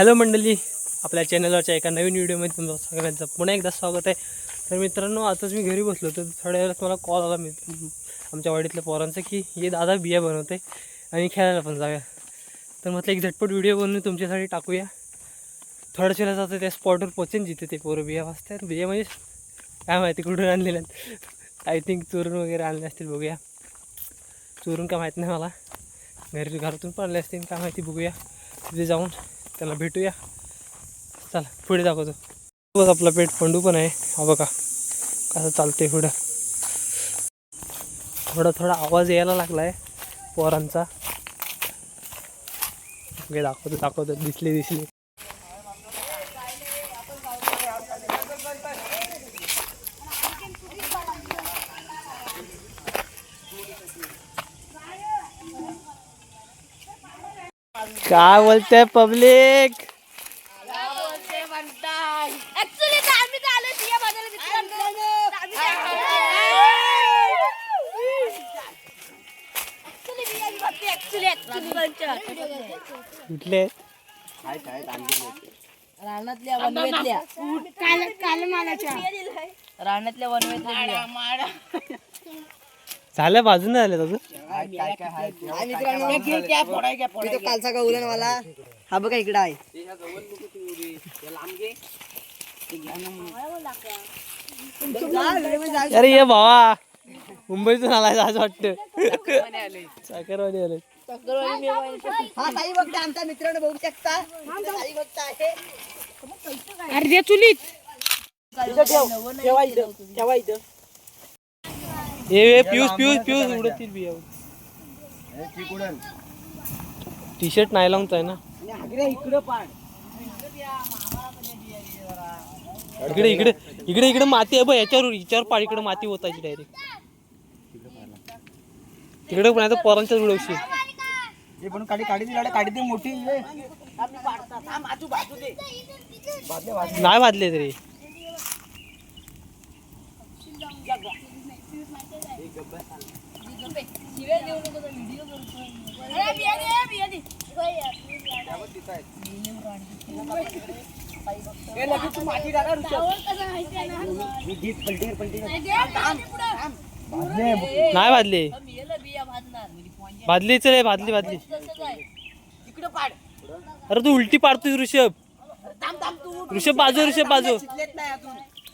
Hello मंडळी आपल्या चॅनलवरच्या एका नवीन व्हिडिओमध्ये तुमचं सगळ्यांचं पुन्हा एकदा स्वागत आहे. तर मित्रांनो आताच मी घरी बसलो तर थोड्या वेळात मला कॉल आला मी आमच्या वाडीतल्या पोरांचा की हे दादा बिया बनवते आणि खेळायला पण जाऊया. तर म्हटलं एक झटपट व्हिडिओ बनवून तुमच्यासाठी टाकूया. थोड्याच वेळात आता त्या स्पॉटवर पोचेन जिथे ते पोरं बिया वाजतात बिया म्हणजे काय माहिती कुठून आणलेल्या आय थिंक चोरून वगैरे आणले असतील बघूया. चोरून काय माहीत नाही मला. घरी घरातून पण आणले असतील काय माहिती बघूया. तिथे जाऊन त्याला भेटूया. चला पुढे दाखवतो. बघ आपला पेट पंडू पण आहे. हा बघा कसं चालते पुढं थोडा थोडा आवाज यायला लागला आहे पोरांचा दाखवतो दाखवतो. दिसले दिसले काय बोलते पब्लिक ऍक्च्युली आम्ही तर आलो सिया बाजारला मित्रांनो ऍक्च्युली मी आली बघते ऍक्च्युली ऍक्च्युली कुठले? रानातल्या वनवेतल्या काल काल मालाच्या. रानातल्या वनवेतल्या झालं बाजून झाले अजून? कालचा का उलन मला हा बघा इकडे आहे. अरे ये भावा. मुंबईतून आलाय आज वाटतं. साखरवाडी आले. हा बघता आमचा मित्रांनो बघू शकता. साई बघता आहे. अर्ध्या चुलीत. ठेवा इथं ठेवा. इथं ए उडतील बिया टी शर्ट नाही लावून आहे ना इकडं पाड. इकडे इकडे इकडे इकडे माती आहे बघ याच्यावर याच्यावर पाड इकडे माती होतायची डायरेक्ट तिकडे पण आता पोरांच्या उडवशी हे पण काढी काढी काढी मोठी. ये. बाजू बाजू दे नाही वाजले तरी. नाही भाजली. चल भाजली भाजली. इकडं पाड अरे तू उलटी पाडतोय ऋषभ. थांब तू ऋषभ बाजू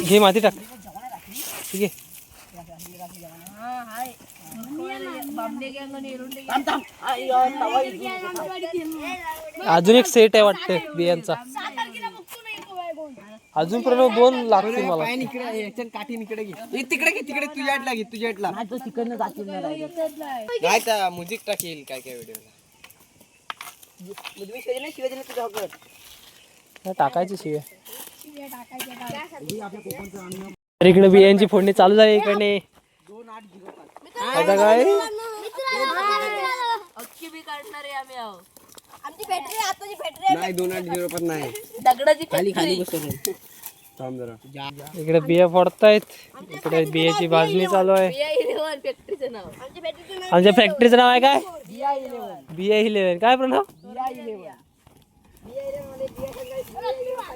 घे माती टाक. ठीक आहे. अजून एक सेट आहे वाटतं बियांचा. अजून प्रणव दोन लागतील मला. काठी इकडे घे. तिकडे घे तिकडे तुझ्या घे तुझ्या आटला तो तिकडनं जातील काय त्या म्युझिक टाकेल काय काय व्हिडिओला टाकायची शिव्या तर इकडे बियांची फोडणी चालू झाली इकडे. आता काय? आमची बॅटरी आताची बॅटरी नाही दोन आठ झिरो पण नाही. दगडाची खाली खाली बसवून थांब जरा. इकडे बिया फोडतायत. इकडे बियाची भाजणी चालू आहे. आमची बॅटरीचं नाव आमच्या फॅक्टरीचं नाव आहे काय? बिया इलेव्हन. काय प्रणव?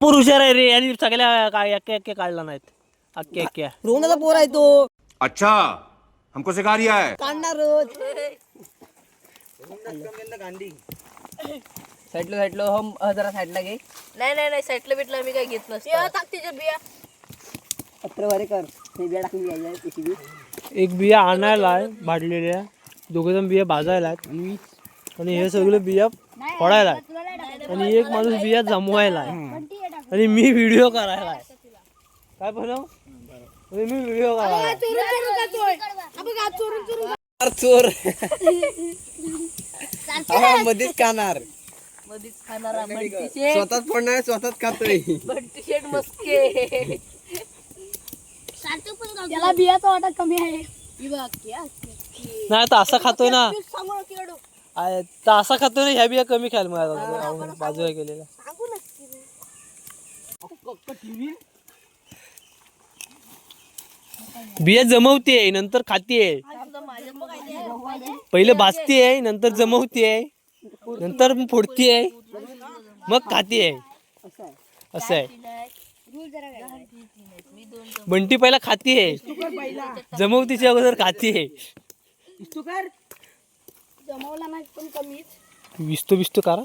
भरपूर हुशार आहे रे आणि सगळ्या काय काढला नाहीत. अक्क्या अक्क्या रोहनाचा पोर आहे तो. अच्छा हमको सिखा रिया है. काढणार. रोज गांधी साईडला साईडला हम अ, जरा साईडला घे. नाही नाही नाही सेटलं बिटलं मी काय घेत नसतो. टाक त्याच्या बिया. पत्रवारे कर हे बिया टाकून घ्यायला त्याची बी. एक बिया आणायला आहे भाडलेल्या दोघे जण बिया भाजायला आहेत. आणि हे सगळे बिया फोडायला आहेत. आणि एक माणूस बिया जमवायला आहे. आणि मी व्हिडिओ करायला काय बनव मी व्हिडिओ करायला चोर. मध्येच खाणार. मधीच खाणारा स्वतःच फोडणार स्वतःच खातोय. बंटी शेट मस्के. त्याला बियाचा वाटा कमी आहे. नाही तर असा खातोय ना. असा खातोय ना ह्या बिया कमी खायला मला बाजूला केलेल्या बिया जमवते नंतर खाते पहिले भाजते नंतर जमवते नंतर फोडते मग खाते असं आहे. बंटी पहिला खाते जमवतीच्या अगोदर खाते आहे विस्तू जमवला नाही पण कमीच विस्तो विस्तो करा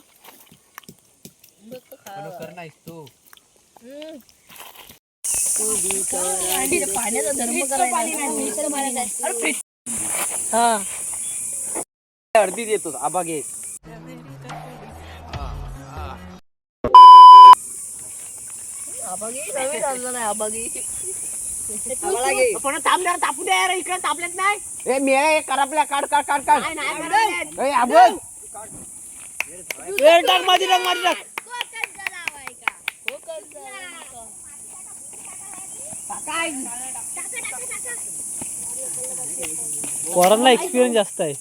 पाण्याचा धर्म करायचा हा अर्धी देतो आबा घे आबागी नवीन आणलं नाही आबागी तापू द्या इकडे तापलेत नाही ए मी आहे करापल्या काढ काढ काढ काढ. ए टाक माझी टाक माझी टाक पोरांना एक्सपिरियन्स जास्त आहे.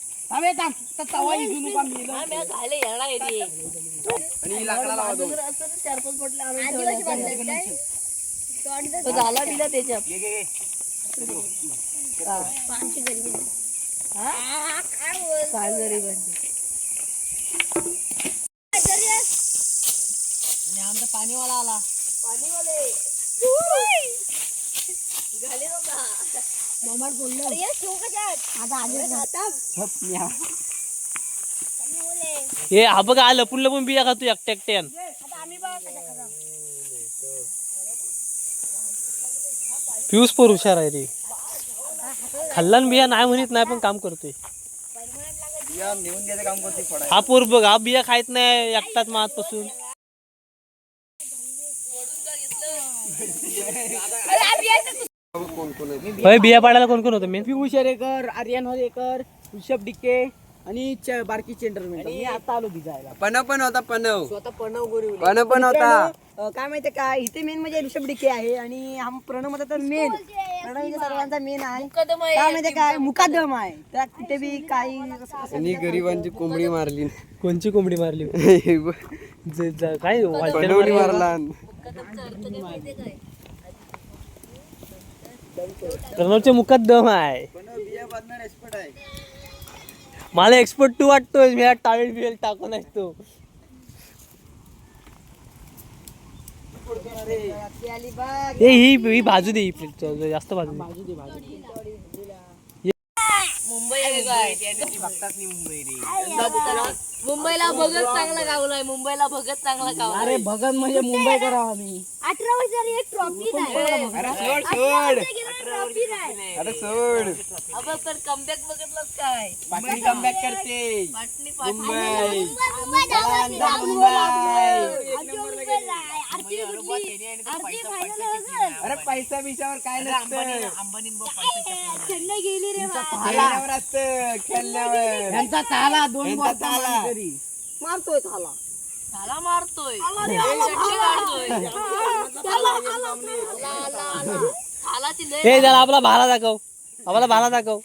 चार पाच बॉटल झाला दिला त्याच्यात हा? काय गरीब आहे ते. आणि आमचा पाणीवाला आला. पाणीवाले. मामाड बोललो. आता आले हे हा बघा लपून लपून बिया खातो एकट्या एकट्यान पियुष पोर हुशार आहे रे. खाल्लान बिया नाही म्हणत नाही पण काम करतोय. या नेऊन द्यायचं काम करते फोडा हा पोर बघ हा बिया खायत नाही एकटाच मात पासून कोण कोण आहे? होय बिया पाडायला कोण कोण होतं मेन पिऊ शेरेकर आर्यन हरेकर ऋषभ डिके आणि च- बारकी चेंडरमेंट मी आता आलो भिजायला. पणव पण होता पणव स्वतः प्रणव गोरिवले पणव पण होता. अं, काय माहितीये का? इथे मेन म्हणजे ऋषभ डिके आहे आणि हा प्रणवमध्ये तर मेन प्रणव इथे सर्वांचा मेन आहे. मुकदम आहे. काय माहितीये काय मुकादम आहे. त्या कुठे बी काही आणि गरिबांची कोंबडी मारली. कोणची कोंबडी मारली? बघ, जे- जे- काय? वाटेल पणवली मारला. प्रणवच्या मुखात दम आहे. मला एक्सपर्ट तू वाटतोय मी टावेल बिवेल टाकून असतो ही ही बाजू दे ही. जास्त बाजू दे बाजू दे. मुंबई मुंबईला भगत चांगला गावलाय मुंबईला भगत चांगला गावलाय अरे भगत म्हणजे मुंबई करा आम्ही. अठरा वर्षाची एक ट्रॉफी अरे सोड सोड अरे सोड. अबे पण कमबॅक बघितलंस काय? पाटणी कमबॅक करते. पाटणी मुंबई. अरे पैसा बिशावर काय नसतं. खेळण्यावर असतं खेळण्यावर त्यांचा ताला दोन यांचा वाजता ताला. मारतोय झाला मारतोय. चटणी काढतोय थालाची लय ए जरा आपला भाला दाखव. आपला भाला दाखव.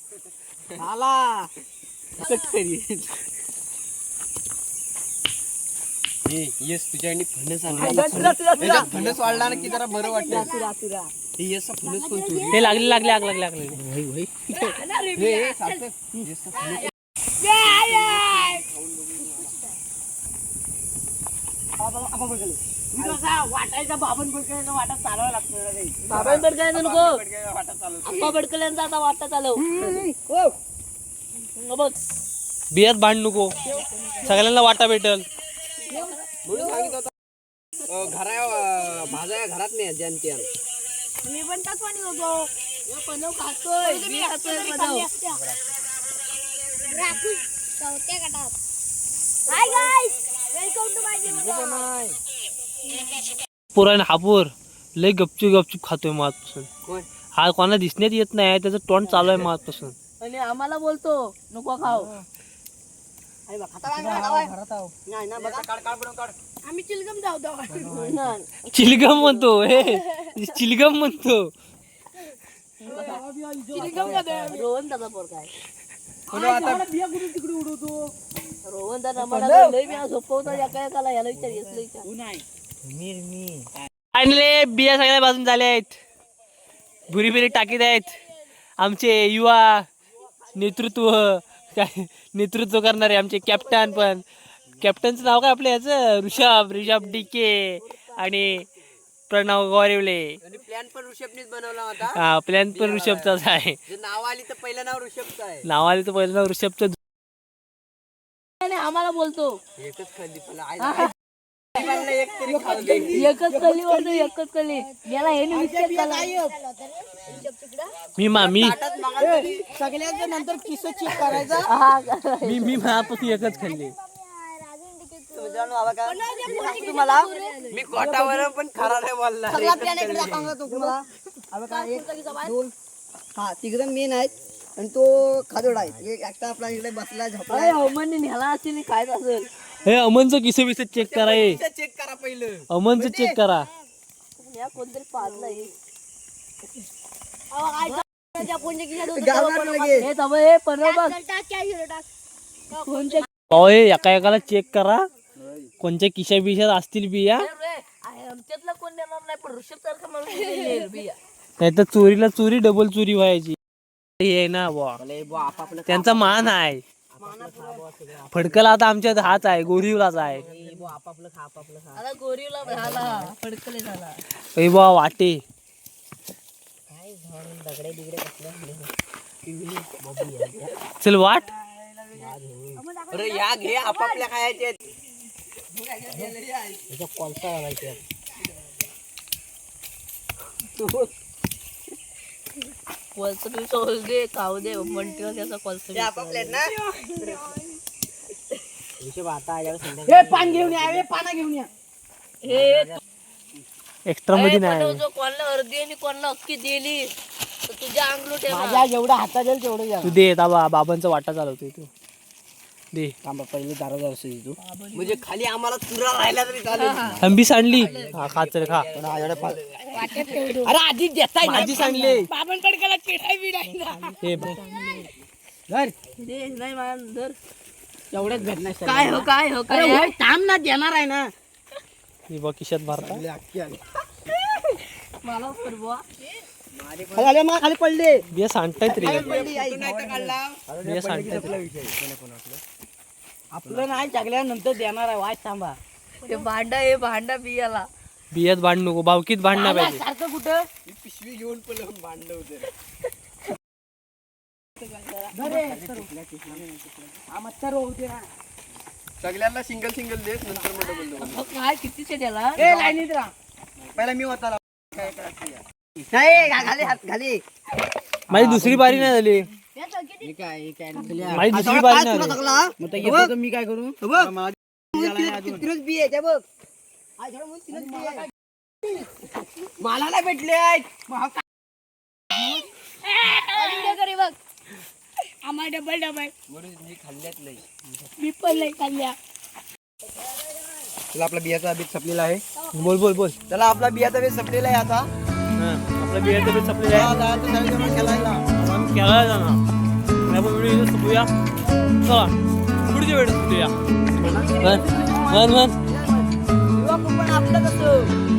ताला येस तुझ्याकडे फणस आणला. फणस वाढला ना की जरा बरं तुला. हे लागले लागले आग लागले. लागले हे, हे, वाटायचा बाबन वाटा लागतो बडकल्याचं नको. वाटा आप्पा बडकल्यांचा आता चालव. हो. बघ. बियात भांड नको. सगळ्यांना वाटा भेटल. घरा अं, भाज्या घरात नाही ज्यांच्या. मी पण टाकवानी होतो हे पनव खातोय. मी खातोय पनव राखू चौथ्या गटात हाय गाईस वेलकम टू माय पुराण हापूर लय गपचूप गपचूप खातोय मातपासून कोण हा कोणाला दिसण्यात येत नाही त्याचं तोंड चालू आहे मातपासून आणि आम्हाला बोलतो नको खाऊ. आम्ही चिलगम धावतो चिलगम म्हणतो हे चिलगम म्हणतो. चिलगम रोहन दादा पोर काय रोहन दादा मला लय मी झोपवतो एका एकाला याला विचार येसला विचार. फायनली बिया सगळ्या बाजून झाल्या आहेत भुरी बिरी टाकीत आहेत. आमचे युवा नेतृत्व काय नेतृत्व करणारे आमचे कॅप्टन पण. कॅप्टनचं नाव काय आपलं याचं? ऋषभ ऋषभ डिके आणि प्रणव गौरवले. आणि प्लॅन पण ऋषभनीच बनवला होता. हा प्लॅन पण ऋषभचाच आहे. जे नाव आली तर पहिलं नाव ऋषभचं आहे. नाव आले तर पहिलं नाव ऋषभचं. आणि आम्हाला बोलतो. एकच खाल्ली पण आई आई एक तरी खाऊ दे. एकच कली बोलतो एकच कली याला हे नाही मी मा मी सगळ्यांच्या नंतर किस चेक करायचा? मी मी माझ्यापासून एकच खाल्ली. तुम्हाला? मी कोटावर पण खरा नाही बोलणार. सगळा प्लॅन इकडे सांगतो तुम्हाला. आता काय? एक दोन. हा तिकडे मेन आहेत आणि तो खादोडा आहे. एक एकटा आपला इकडे बसला झोपला. अमनने न्याला असेल काय असेल. हे अमनचं किसे बिसे चेक करा हे. चेक करा पहिलं. अमनचं चेक करा. या कोणतरी पाजला टाक हे तव हे पनव बघ. क्या हिरो टाक कोणच्या अहो हे एका एकाला चेक करा. कोणत्या किशा बिशात असतील बिया? आमच्यातला कोण देणार नाही पण ऋषभ सारखं माणूस येईल बिया. नाही तर चोरीला चोरी डबल चोरी व्हायची. हे ना बुवा. त्यांचा मान आहे. फडकला आता आमच्यात हाच आहे गोरीवलाच आहे. आता गोरीला झाला फडकले झाला. ए बुवा वाटे. चल वाट. अरे या घे आपापल्या खायचे कोलस तुम्ही सोल दे खाऊ दे म्हणते त्याचा कोलस आपापल्या ना? हे पान घेऊन या हे पाना घेऊन या. हे एक्स्ट्रा मध्ये नाही. जो कोणाला अर्धी आणि कोणाला अक्की दिली. तर तुझ्या अंगलूट माझ्या जेवढा हातात येईल तेवढं घ्या तू दे बाबांचा वाटा चालवतोय तू. दे. थांबा पहिले दारा दार तू म्हणजे खाली आम्हाला चुरा राहिला तरी चालेल. थंबी सांडली. हा खा चल खा. अरे आधी देताय ना. आधी सांडले. चिडाय बिडाय हे बघ. धर. दे नाही मान धर. एवढ्याच भेटणार काय हो काय हो काय थांब ना देणार आहे ना. हे बघ भरता मला परवा खाली मा खाली पडले. बिया सांडतायत रे. काढला. बिया सांडतायत आपलं नाही टाकल्यानंतर देणार आहे वाच थांबा. ते भांडा हे भांडा बियाला. बियात भांड नको भावकीत भांडणं पाहिजे. सारखं कुठं? पिशवी घेऊन पण भांडलं होते. सगळ्यांना सिंगल सिंगल दे नंतर मग काय त्याला लाईनीत राहा. पहिला मी होता नाही खाली हात खाली माझी दुसरी बारी नाही झाली. माझी दुसरी बारी नाही झाली मी काय करू? मला नाही भेटले. व्हिडिओ करे बघ आम्हाला डबल डबल. मी खाल्ल्यात नाही मी पण नाही खाल्ल्या. चला आपला बियाचा बीज संपलेला आहे. बोल बोल बोल. चला आपला बियाचा बीज संपलेला आहे आता. हा, आपला बियाचं बीज संपलेलं आहे. आता आता सगळेजण खेळायला. खेळायला जाणार. आपण व्हिडिओ संपूया चला पुढच्या वेळेस वन पण आपलं कसं